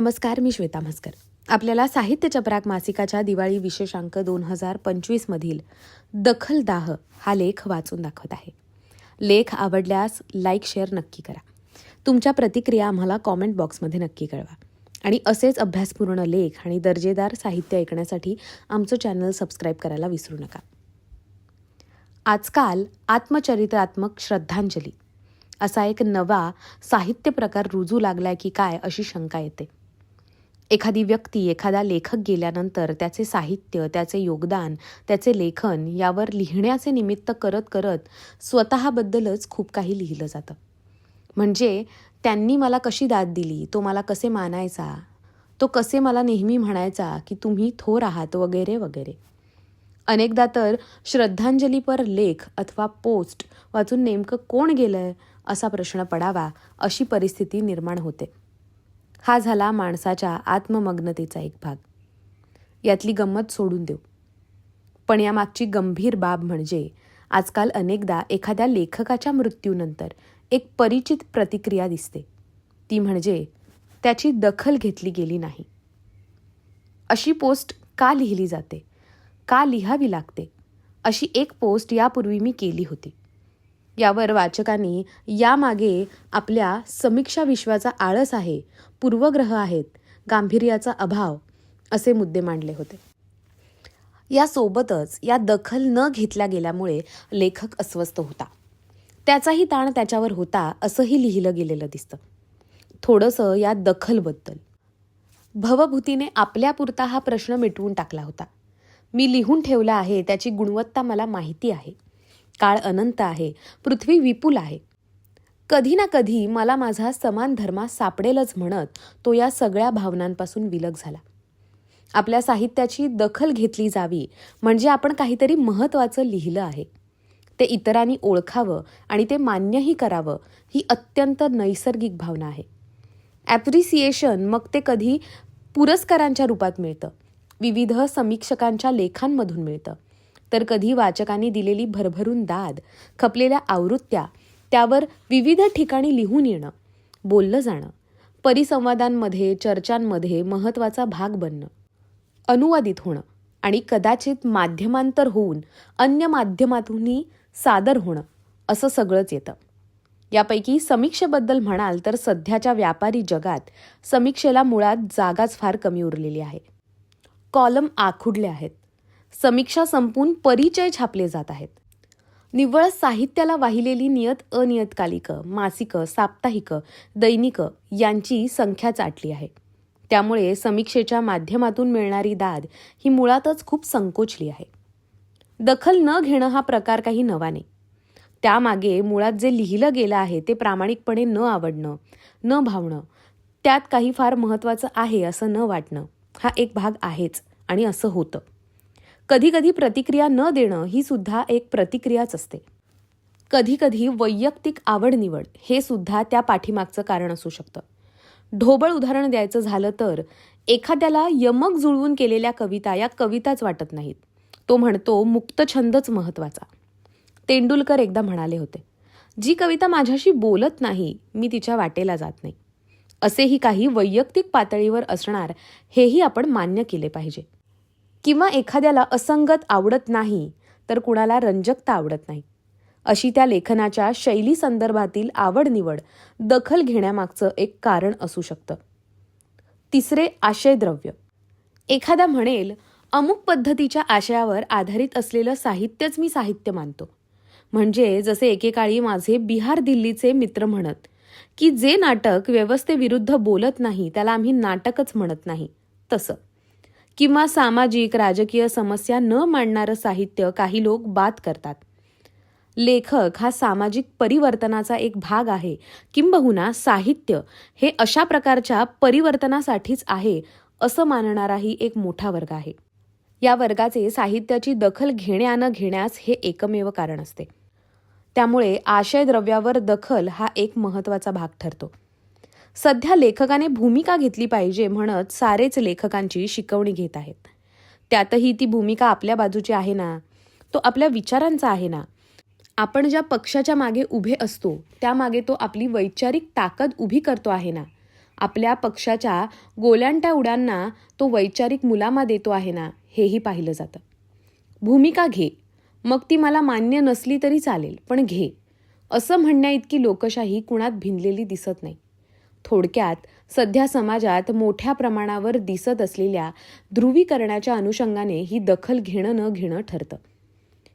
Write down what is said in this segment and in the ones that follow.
नमस्कार मी श्वेता म्हस्कर. आपल्याला साहित्य चपराक मासिकाच्या दिवाळी विशेषांक दोन हजार पंचवीसमधील दखलदाह हा लेख वाचून दाखवत आहे. लेख आवडल्यास लाईक शेअर नक्की करा. तुमच्या प्रतिक्रिया आम्हाला कॉमेंट बॉक्समध्ये नक्की कळवा. आणि असेच अभ्यासपूर्ण लेख आणि दर्जेदार साहित्य ऐकण्यासाठी आमचं चॅनल सबस्क्राईब करायला विसरू नका. आजकाल आत्मचरित्रात्मक श्रद्धांजली असा एक नवा साहित्य प्रकार रुजू लागलाय की काय अशी शंका येते. एखादी व्यक्ती एखादा लेखक गेल्यानंतर त्याचे साहित्य त्याचे योगदान त्याचे लेखन यावर लिहिण्याचे निमित्त करत करत स्वतःबद्दलच खूप काही लिहिलं जातं. म्हणजे त्यांनी मला कशी दाद दिली तो मला कसे मानायचा तो कसे मला नेहमी म्हणायचा की तुम्ही थोर आहात वगैरे वगैरे. अनेकदा तर श्रद्धांजलीपर लेख अथवा पोस्ट वाचून नेमकं कोण गेलंय असा प्रश्न पडावा अशी परिस्थिती निर्माण होते. हा झाला माणसाच्या आत्ममग्नतेचा एक भाग. यातली गंमत सोडून देऊ. पण यामागची गंभीर बाब म्हणजे आजकाल अनेकदा एखाद्या लेखकाच्या मृत्यूनंतर एक परिचित प्रतिक्रिया दिसते. ती म्हणजे त्याची दखल घेतली गेली नाही. अशी पोस्ट का लिहिली जाते? का लिहावी लागते? अशी एक पोस्ट यापूर्वी मी केली होती. यावर वाचकांनी यामागे आपल्या समीक्षा विश्वाचा आळस आहे पूर्वग्रह आहेत गांभीर्याचा अभाव असे मुद्दे मांडले होते. यासोबतच या दखल न घेतल्या गेल्यामुळे लेखक अस्वस्थ होता. त्याचाही ताण त्याच्यावर होता असंही लिहिलं गेलेलं दिसतं. थोडंसं या दखलबद्दल. भवभूतीने आपल्यापुरता हा प्रश्न मिटवून टाकला होता. मी लिहून ठेवला आहे त्याची गुणवत्ता मला माहिती आहे. काळ अनंत आहे पृथ्वी विपुल आहे. कधी ना कधी मला माझा समान धर्मा सापडेलच म्हणत तो या सगळ्या भावनांपासून विलग झाला. आपल्या साहित्याची दखल घेतली जावी म्हणजे आपण काहीतरी महत्त्वाचं लिहिलं आहे. ते इतरांनी ओळखावं आणि ते मान्यही करावं ही अत्यंत नैसर्गिक भावना आहे. ॲप्रिसिएशन मग ते कधी पुरस्कारांच्या रूपात मिळतं विविध समीक्षकांच्या लेखांमधून मिळतं तर कधी वाचकांनी दिलेली भरभरून दाद खपलेल्या आवृत्त्या त्यावर विविध ठिकाणी लिहून येणं बोललं जाणं परिसंवादांमध्ये चर्चांमध्ये महत्त्वाचा भाग बनणं अनुवादित होणं आणि कदाचित माध्यमांतर होऊन अन्य माध्यमातूनही सादर होणं असं सगळंच येतं. यापैकी समीक्षेबद्दल म्हणाल तर सध्याच्या व्यापारी जगात समीक्षेला मुळात जागाच फार कमी उरलेली आहे. कॉलम आखुडले आहेत. समीक्षा संपून परिचय छापले जात आहेत. निव्वळ साहित्याला वाहिलेली नियत अनियतकालिकं मासिकं साप्ताहिकं दैनिकं यांची संख्या चाटली आहे. त्यामुळे समीक्षेच्या माध्यमातून मिळणारी दाद ही मुळातच खूप संकोचली आहे. दखल न घेणं हा प्रकार काही नवा नाही. त्यामागे मुळात जे लिहिलं गेलं आहे ते प्रामाणिकपणे न आवडणं न भावणं त्यात काही फार महत्त्वाचं आहे असं न वाटणं हा एक भाग आहेच आणि असं होतं. कधीकधी प्रतिक्रिया न देणं ही सुद्धा एक प्रतिक्रियाच असते. कधीकधी वैयक्तिक आवड निवड हे सुद्धा त्या पाठीमागचं कारण असू शकतं. ढोबळ उदाहरण द्यायचं झालं तर एखाद्याला यमक जुळवून केलेल्या कविता या कविताच वाटत नाहीत. तो म्हणतो मुक्तछंदच महत्त्वाचा तेंडुलकर एकदा म्हणाले होते जी कविता माझ्याशी बोलत नाही मी तिच्या वाटेला जात नाही. असेही काही वैयक्तिक पातळीवर असणार हेही आपण मान्य केले पाहिजे. किंवा एखाद्याला असंगत आवडत नाही तर कुणाला रंजकता आवडत नाही. अशी त्या लेखनाच्या शैली संदर्भातील आवड निवड दखल घेण्यामागचं एक कारण असू शकतं. तिसरे आशयद्रव्य. एखादा म्हणेल अमुक पद्धतीच्या आशयावर आधारित असलेलं साहित्यच मी साहित्य मानतो. म्हणजे जसे एकेकाळी माझे बिहार दिल्लीचे मित्र म्हणत की जे नाटक व्यवस्थेविरुद्ध बोलत नाही त्याला आम्ही नाटकच म्हणत नाही. तसं. किंवा सामाजिक राजकीय समस्या न मांडणारं साहित्य काही लोक बाद करतात. लेखक हा सामाजिक परिवर्तनाचा एक भाग आहे. किंबहुना साहित्य हे अशा प्रकारच्या परिवर्तनासाठीच आहे असं मानणाराही एक मोठा वर्ग आहे. या वर्गाचे साहित्याची दखल घेण्या न घेण्यास हे एकमेव कारण असते. त्यामुळे आशयद्रव्यावर दखल हा एक महत्त्वाचा भाग ठरतो. सध्या लेखकाने भूमिका घेतली पाहिजे म्हणत सारेच लेखकांची शिकवणी घेत आहेत. त्यातही ती भूमिका आपल्या बाजूची आहे ना? तो आपल्या विचारांचा आहे ना? आपण ज्या पक्षाच्या मागे उभे असतो त्यामागे तो आपली वैचारिक ताकद उभी करतो आहे ना? आपल्या पक्षाच्या गोल्यांट्या उडांना तो वैचारिक मुलामा देतो आहे ना? हेही पाहिलं जातं. भूमिका घे. मग ती मला मान्य नसली तरी चालेल पण घे. असं म्हणण्याइतकी लोकशाही कुणात भिनलेली दिसत नाही. थोडक्यात सध्या समाजात मोठ्या प्रमाणावर दिसत असलेल्या ध्रुवीकरणाच्या अनुषंगाने ही दखल घेणं न घेणं ठरतं.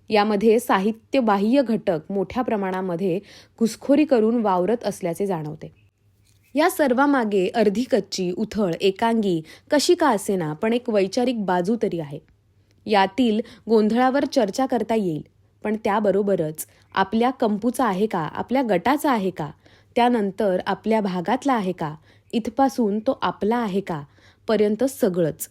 यामध्ये साहित्यबाह्य घटक मोठ्या प्रमाणामध्ये घुसखोरी करून वावरत असल्याचे जाणवते. या सर्वामागे अर्धी कच्ची उथळ एकांगी कशी का असेना पण एक वैचारिक बाजू तरी आहे. यातील गोंधळावर चर्चा करता येईल पण त्याबरोबरच आपल्या कंपूचा आहे का आपल्या गटाचा आहे का त्यानंतर आपल्या भागातला आहे का? इथपासून तो आपला आहे का? पर्यंत सगळंच.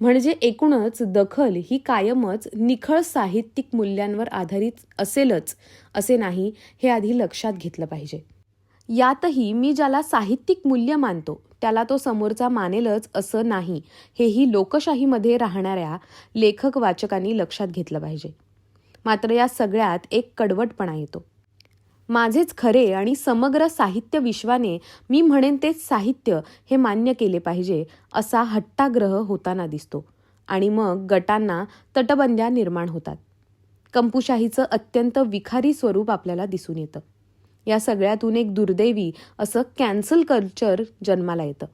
म्हणजे एकूणच दखल ही कायमच निखळ साहित्यिक मूल्यांवर आधारित असेलच असे नाही हे आधी लक्षात घेतलं पाहिजे. यातही मी ज्याला साहित्यिक मूल्य मानतो त्याला तो समोरचा मानेलच असं नाही हेही लोकशाहीमध्ये राहणाऱ्या लेखक वाचकांनी लक्षात घेतलं पाहिजे. मात्र या सगळ्यात एक कडवटपणा येतो. माझेच खरे आणि समग्र साहित्य विश्वाने मी म्हणेन तेच साहित्य हे मान्य केले पाहिजे असा हट्टाग्रह होताना दिसतो. आणि मग गटांना तटबंद्या निर्माण होतात. कंपुशाहीचं अत्यंत विखारी स्वरूप आपल्याला दिसून येतं. या सगळ्यातून एक दुर्दैवी असं कॅन्सल कल्चर जन्माला येतं.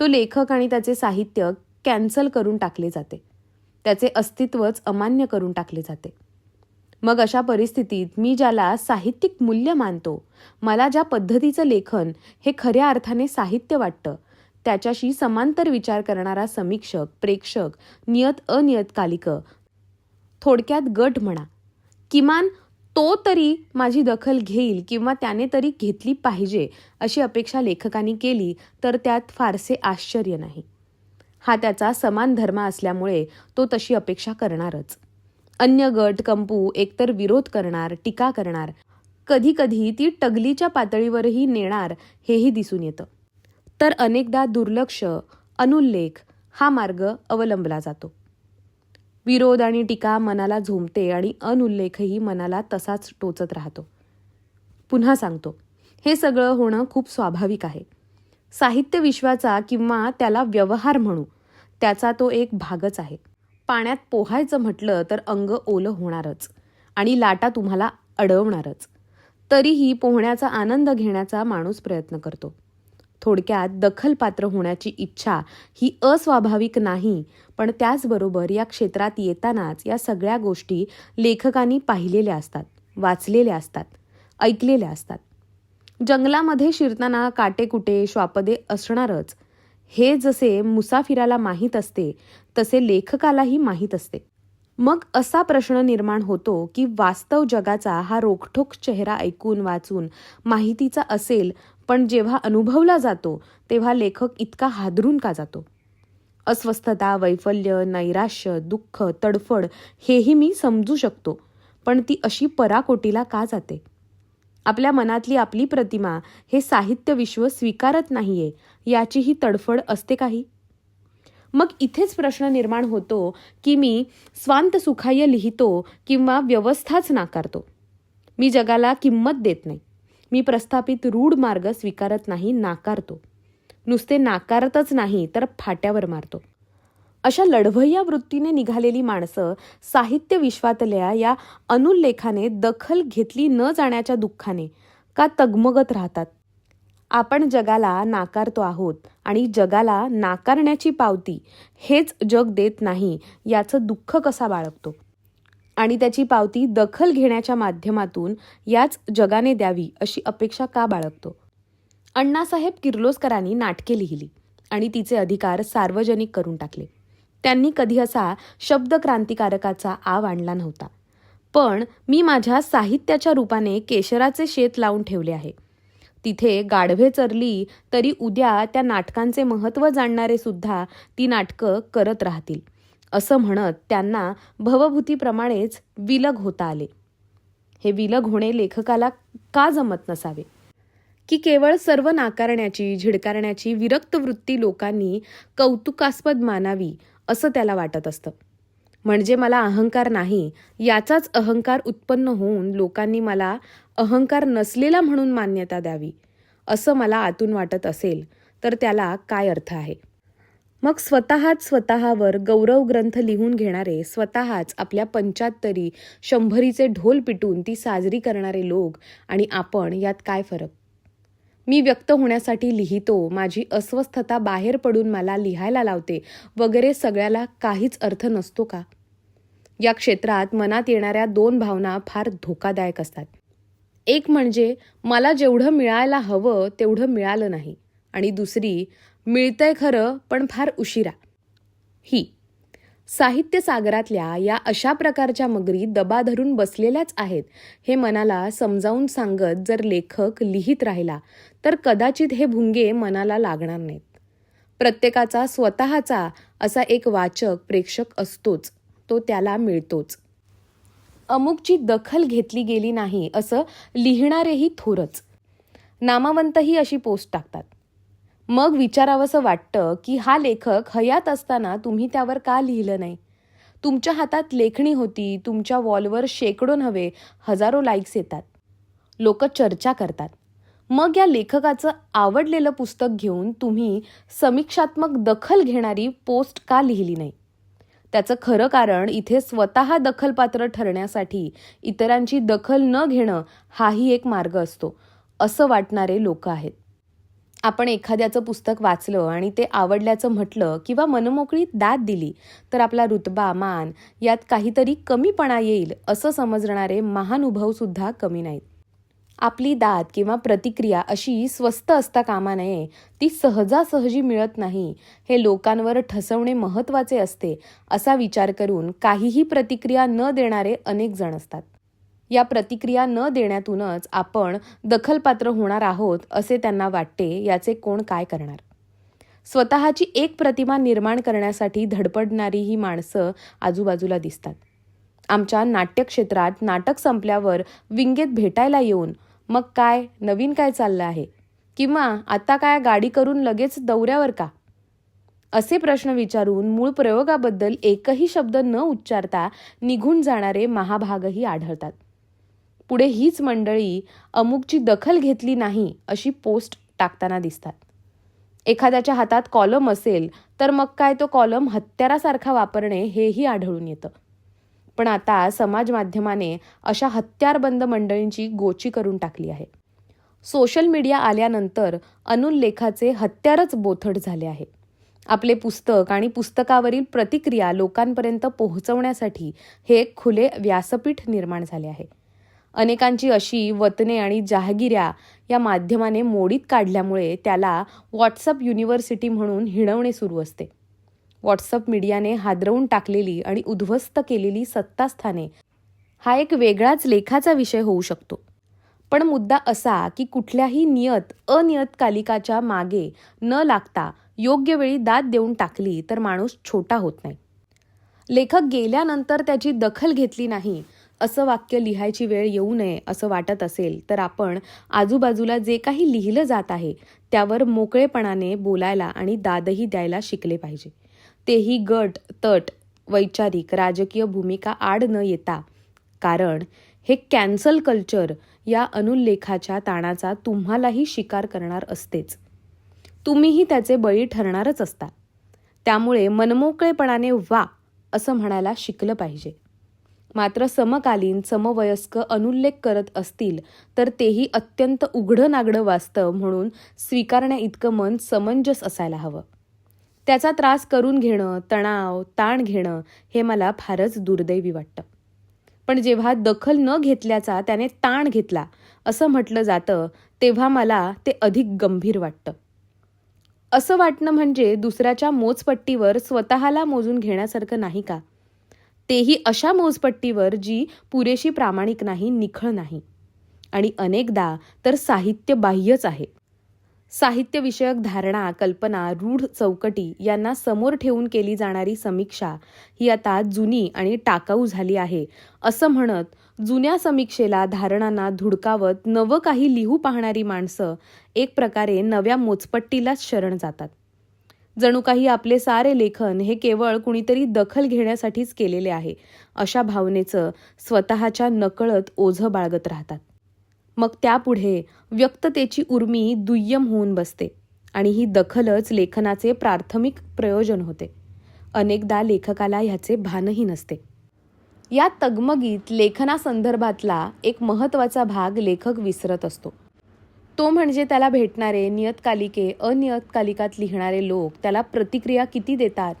तो लेखक आणि त्याचे साहित्य कॅन्सल करून टाकले जाते. त्याचे अस्तित्वच अमान्य करून टाकले जाते. मग अशा परिस्थितीत मी ज्याला साहित्यिक मूल्य मानतो मला ज्या पद्धतीचं लेखन हे खऱ्या अर्थाने साहित्य वाटतं त्याच्याशी समांतर विचार करणारा समीक्षक प्रेक्षक नियत अनियतकालिक थोडक्यात गट म्हणा. किमान तो तरी माझी दखल घेईल किंवा त्याने तरी घेतली पाहिजे अशी अपेक्षा लेखकांनी केली तर त्यात फारसे आश्चर्य नाही. हा त्याचा समान धर्म असल्यामुळे तो तशी अपेक्षा करणारच. अन्य गट कंपू एकतर विरोध करणार टीका करणार. कधी कधी ती टगलीच्या पातळीवरही नेणार हेही दिसून येतं. तर अनेकदा दुर्लक्ष अनुल्लेख हा मार्ग अवलंबला जातो. विरोध आणि टीका मनाला झोंबते आणि अनुल्लेखही मनाला तसाच टोचत राहतो. पुन्हा सांगतो हे सगळं होणं खूप स्वाभाविक आहे. साहित्य विश्वाचा किंवा त्याला व्यवहार म्हणू त्याचा तो एक भागच आहे. पाण्यात पोहायचं म्हटलं तर अंग ओलं होणारच आणि लाटा तुम्हाला अडवणारच. तरीही पोहण्याचा आनंद घेण्याचा माणूस प्रयत्न करतो. थोडक्यात दखलपात्र होण्याची इच्छा ही अस्वाभाविक नाही पण त्याचबरोबर या क्षेत्रात येतानाच या सगळ्या गोष्टी लेखकांनी पाहिलेल्या असतात वाचलेल्या असतात ऐकलेल्या असतात. जंगलामध्ये शिरताना काटेकुटे श्वापदे असणारच. हे जसे मुसाफिराला माहीत असते तसे लेखकालाही माहीत असते. मग असा प्रश्न निर्माण होतो की वास्तव जगाचा हा रोखठोक चेहरा ऐकून वाचून माहितीचा असेल पण जेव्हा अनुभवला जातो तेव्हा लेखक इतका हादरून का जातो? अस्वस्थता वैफल्य नैराश्य दुःख तडफड हेही मी समजू शकतो पण ती अशी पराकोटीला का जाते? आपल्या मनातली आपली प्रतिमा हे साहित्य विश्व स्वीकारत नाहीये याचीही तडफड असते काही. मग इथेच प्रश्न निर्माण होतो की मी स्वांत सुखाय लिहितो किंवा व्यवस्थाच नाकारतो. मी जगाला किंमत देत नाही. मी प्रस्थापित रूढ मार्ग स्वीकारत नाही नाकारतो. नुसते नाकारतच नाही तर फाट्यावर मारतो. अशा लढवय्या वृत्तीने निघालेली माणसं साहित्य विश्वातल्या या अनुल्लेखाने दखल घेतली न जाण्याच्या दुःखाने का तगमगत राहतात? आपण जगाला नाकारतो आहोत आणि जगाला नाकारण्याची पावती हेच जग देत नाही याचं दुःख कसा बाळगतो? आणि त्याची पावती दखल घेण्याच्या माध्यमातून याच जगाने द्यावी अशी अपेक्षा का बाळगतो? अण्णासाहेब किर्लोस्करांनी नाटके लिहिली आणि तिचे अधिकार सार्वजनिक करून टाकले. त्यांनी कधी असा शब्द क्रांतिकारकाचा आव आणला नव्हता. पण मी माझ्या साहित्याच्या रूपाने केशराचे शेत लावून ठेवले आहे. तिथे गाढवे चरली तरी उद्या त्या नाटकांचे महत्त्व जाणणारे सुद्धा ती नाटकं करत राहतील. असं म्हणत त्यांना भवभूतीप्रमाणेच विलग होता आले. हे विलग होणे लेखकाला का जमत नसावे? की केवळ सर्व नाकारण्याची झिडकारण्याची विरक्त वृत्ती लोकांनी कौतुकास्पद मानावी असं त्याला वाटत असतं. म्हणजे मला अहंकार नाही. याचाच अहंकार उत्पन्न होऊन लोकांनी मला अहंकार नसलेला म्हणून मान्यता द्यावी असं मला आतून वाटत असेल तर त्याला काय अर्थ आहे? मग स्वतःच स्वतःवर गौरव ग्रंथ लिहून घेणारे स्वतःच आपल्या पंच्याहत्तरी शंभरीचे ढोल पिटून ती साजरी करणारे लोक आणि आपण यात काय फरक? मी व्यक्त होण्यासाठी लिहितो. माझी अस्वस्थता बाहेर पडून मला लिहायला लावते. वगैरे सगळ्याला काहीच अर्थ नसतो का? या क्षेत्रात मनात येणाऱ्या दोन भावना फार धोकादायक असतात. एक म्हणजे मला जेवढं मिळायला हवं तेवढं मिळालं नाही. आणि दुसरी मिळतंय खरं पण फार उशिरा. ही. साहित्य सागरातल्या या अशा प्रकारच्या मगरी दबा धरून बसलेल्याच आहेत हे मनाला समजावून सांगत जर लेखक लिहित राहिला तर कदाचित हे भुंगे मनाला लागणार नाहीत. प्रत्येकाचा स्वतःचा असा एक वाचक प्रेक्षक असतोच तो त्याला मिळतोच. अमुकची दखल घेतली गेली नाही असं लिहिणारेही थोरच. नामावंतही अशी पोस्ट टाकतात. मग विचारावंसं वाटतं की हा लेखक हयात असताना तुम्ही त्यावर का लिहिलं नाही? तुमच्या हातात लेखणी होती तुमच्या वॉलवर शेकडो नव्हे हजारो लाईक्स येतात. लोक चर्चा करतात. मग या लेखकाचं आवडलेलं पुस्तक घेऊन तुम्ही समीक्षात्मक दखल घेणारी पोस्ट का लिहिली नाही? त्याचं खरं कारण इथे स्वतः दखलपात्र ठरण्यासाठी इतरांची दखल न घेणं हाही एक मार्ग असतो असं वाटणारे लोक आहेत. आपण एखाद्याचं पुस्तक वाचलं आणि ते आवडल्याचं म्हटलं किंवा मनमोकळी दाद दिली तर आपला रुतबा मान यात काहीतरी कमीपणा येईल असं समजणारे महानुभवसुद्धा कमी नाहीत. आपली दाद किंवा प्रतिक्रिया अशी स्वस्त असता कामा नये ती सहजासहजी मिळत नाही हे लोकांवर ठसवणे महत्त्वाचे असते असा विचार करून काहीही प्रतिक्रिया न देणारे अनेक जण असतात. या प्रतिक्रिया न देण्यातूनच आपण दखलपात्र होणार आहोत असे त्यांना वाटते याचे कोण काय करणार? स्वतःची एक प्रतिमा निर्माण करण्यासाठी धडपडणारी ही माणसं आजूबाजूला दिसतात. आमच्या नाट्यक्षेत्रात नाटक संपल्यावर विंगेत भेटायला येऊन मग काय नवीन काय चाललं आहे? किंवा आता काय गाडी करून लगेच दौऱ्यावर का? असे प्रश्न विचारून मूळ प्रयोगाबद्दल एकही शब्द न उच्चारता निघून जाणारे महाभागही आढळतात. पुढे हीच मंडळी अमुकची दखल घेतली नाही अशी पोस्ट टाकताना दिसतात. एखाद्याच्या हातात कॉलम असेल तर मग काय तो कॉलम हत्यारासारखा वापरणे हेही आढळून येतं. पण आता समाज माध्यमाने अशा हत्यारबंद मंडळींची गोची करून टाकली आहे. सोशल मीडिया आल्यानंतर अनुल लेखाचे हत्यारच बोथट झाले आहे. आपले पुस्तक आणि पुस्तकावरील प्रतिक्रिया लोकांपर्यंत पोहोचवण्यासाठी हे एक खुले व्यासपीठ निर्माण झाले आहे. अनेकांची अशी वतने आणि जहागिऱ्या या माध्यमाने मोडीत काढल्यामुळे त्याला व्हॉट्सअप युनिव्हर्सिटी म्हणून हिणवणे सुरू असते. व्हॉट्सअप मीडियाने हादरवून टाकलेली आणि उद्ध्वस्त केलेली सत्तास्थाने हा एक वेगळाच लेखाचा विषय होऊ शकतो. पण मुद्दा असा की कुठल्याही नियत अनियतकालिकाच्या मागे न लागता योग्य वेळी दाद देऊन टाकली तर माणूस छोटा होत नाही. लेखक गेल्यानंतर त्याची दखल घेतली नाही असं वाक्य लिहायची वेळ येऊ नये असं वाटत असेल तर आपण आजूबाजूला जे काही लिहिलं जात आहे त्यावर मोकळेपणाने बोलायला आणि दादही द्यायला शिकले पाहिजे. तेही गट तट वैचारिक राजकीय भूमिका आड न येता. कारण हे कॅन्सल कल्चर या अनुल्लेखाच्या ताणाचा तुम्हालाही शिकार करणार असतेच. तुम्हीही त्याचे बळी ठरणारच असता. त्यामुळे मनमोकळेपणाने वा असं म्हणायला शिकलं पाहिजे. मात्र समकालीन समवयस्क अनुल्लेख करत असतील तर तेही अत्यंत उघडं नागडं वास्तव म्हणून स्वीकारण्या इतकं मन समंजस असायला हवं. त्याचा त्रास करून घेणं तणाव ताण घेणं हे मला फारच दुर्दैवी वाटतं. पण जेव्हा दखल न घेतल्याचा त्याने ताण घेतला असं म्हटलं जातं तेव्हा मला ते अधिक गंभीर वाटतं. असं वाटणं म्हणजे दुसऱ्याच्या मोजपट्टीवर स्वतःला मोजून घेण्यासारखं नाही का? तेही अशा मोजपट्टीवर जी पुरेशी प्रामाणिक नाही निखळ नाही. आणि अनेकदा तर साहित्य बाह्यच आहे. साहित्यविषयक धारणा कल्पना रूढ चौकटी यांना समोर ठेवून केली जाणारी समीक्षा ही आता जुनी आणि टाकाऊ झाली आहे. असं म्हणत जुन्या समीक्षेला धारणांना धुडकावत नवं काही लिहू पाहणारी माणसं एक प्रकारे नव्या मोजपट्टीलाच शरण जातात. जणू काही आपले सारे लेखन हे केवळ कुणीतरी दखल घेण्यासाठीच केलेले आहे. अशा भावनेचं स्वतःच्या नकळत ओझं बाळगत राहतात. मग त्यापुढे व्यक्ततेची उर्मी दुय्यम होऊन बसते आणि ही दखलच लेखनाचे प्राथमिक प्रयोजन होते. अनेकदा लेखकाला ह्याचे भानही नसते. या तगमगीत लेखनासंदर्भातला एक महत्त्वाचा भाग लेखक विसरत असतो. तो म्हणजे त्याला भेटणारे नियतकालिके अनियतकालिकात लिहिणारे लोक त्याला प्रतिक्रिया किती देतात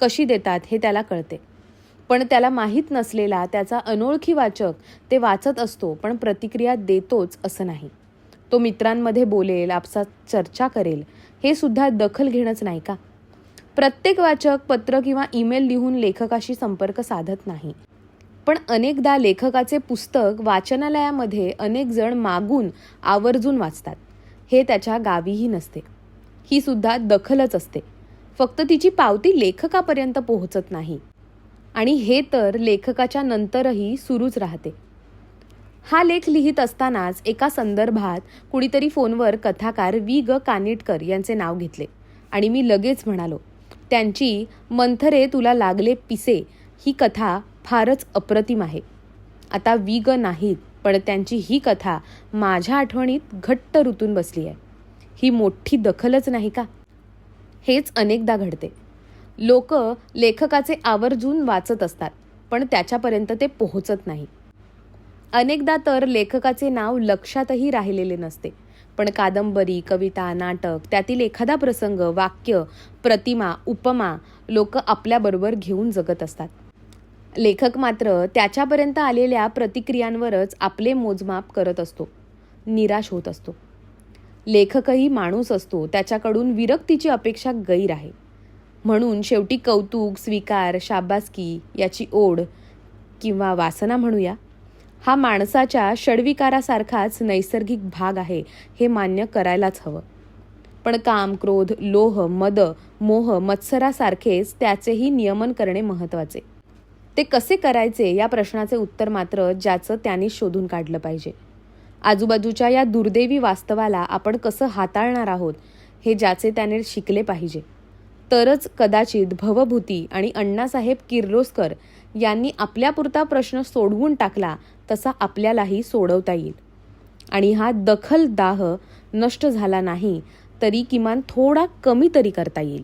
कशी देतात हे त्याला कळते. पण त्याला माहीत नसलेला त्याचा अनोळखी वाचक ते वाचत असतो पण प्रतिक्रिया देतोच असं नाही. तो मित्रांमध्ये बोलेल आपसात चर्चा करेल हे सुद्धा दखल घेणंच नाही का? प्रत्येक वाचक पत्र किंवा ईमेल लिहून लेखकाशी संपर्क साधत नाही. पण अनेकदा लेखकाचे पुस्तक वाचनालयामध्ये अनेक जण मागून आवर्जून वाचतात. हे त्याच्या गावीही नसते. ही सुद्धा दखलच असते. फक्त तिची पावती लेखकापर्यंत पोहोचत नाही. आणि हे तर लेखकाच्या नंतरही सुरूच राहते. हा लेख लिहित असतानाच एका संदर्भात कुणीतरी फोनवर कथाकार वी. ग. कानिटकर यांचे नाव घेतले. आणि मी लगेच म्हणालो त्यांची मंथरे तुला लागले पिसे. ही कथा फारच अप्रतिम आहे. आता वी ग नाहीत पण त्यांची ही कथा माझ्या आठवणीत घट्ट ऋतून बसली आहे. ही मोठी दखलच नाही का? हेच अनेकदा घडते. लोक लेखकाचे आवर्जून वाचत असतात पण त्याच्यापर्यंत ते पोहोचत नाही. अनेकदा तर लेखकाचे नाव लक्षातही राहिलेले नसते पण कादंबरी कविता नाटक त्यातील एखादा प्रसंग वाक्य प्रतिमा उपमा लोक आपल्याबरोबर घेऊन जगत असतात. लेखक मात्र त्याच्यापर्यंत आलेल्या प्रतिक्रियांवरच आपले मोजमाप करत असतो. निराश होत असतो. लेखकही माणूस असतो त्याच्याकडून विरक्तीची अपेक्षा गैर आहे. म्हणून शेवटी कौतुक स्वीकार शाबासकी याची ओढ किंवा वासना म्हणूया. हा माणसाच्या षडविकारासारखाच नैसर्गिक भाग आहे हे मान्य करायलाच हवं. पण काम क्रोध लोह मद मोह मत्सरासारखेच त्याचेही नियमन करणे महत्त्वाचे. ते कसे करायचे या प्रश्नाचे उत्तर मात्र ज्याचं त्यांनी शोधून काढलं पाहिजे. आजूबाजूच्या या दुर्दैवी वास्तवाला आपण कसं हाताळणार आहोत हे ज्याचे त्याने शिकले पाहिजे. तरच कदाचित भवभूती आणि अण्णासाहेब किर्लोस्कर यांनी आपल्यापुरता प्रश्न सोडवून टाकला तसा आपल्यालाही सोडवता येईल. आणि हा दखल दाह नष्ट झाला नाही तरी किमान थोडा कमी तरी करता येईल.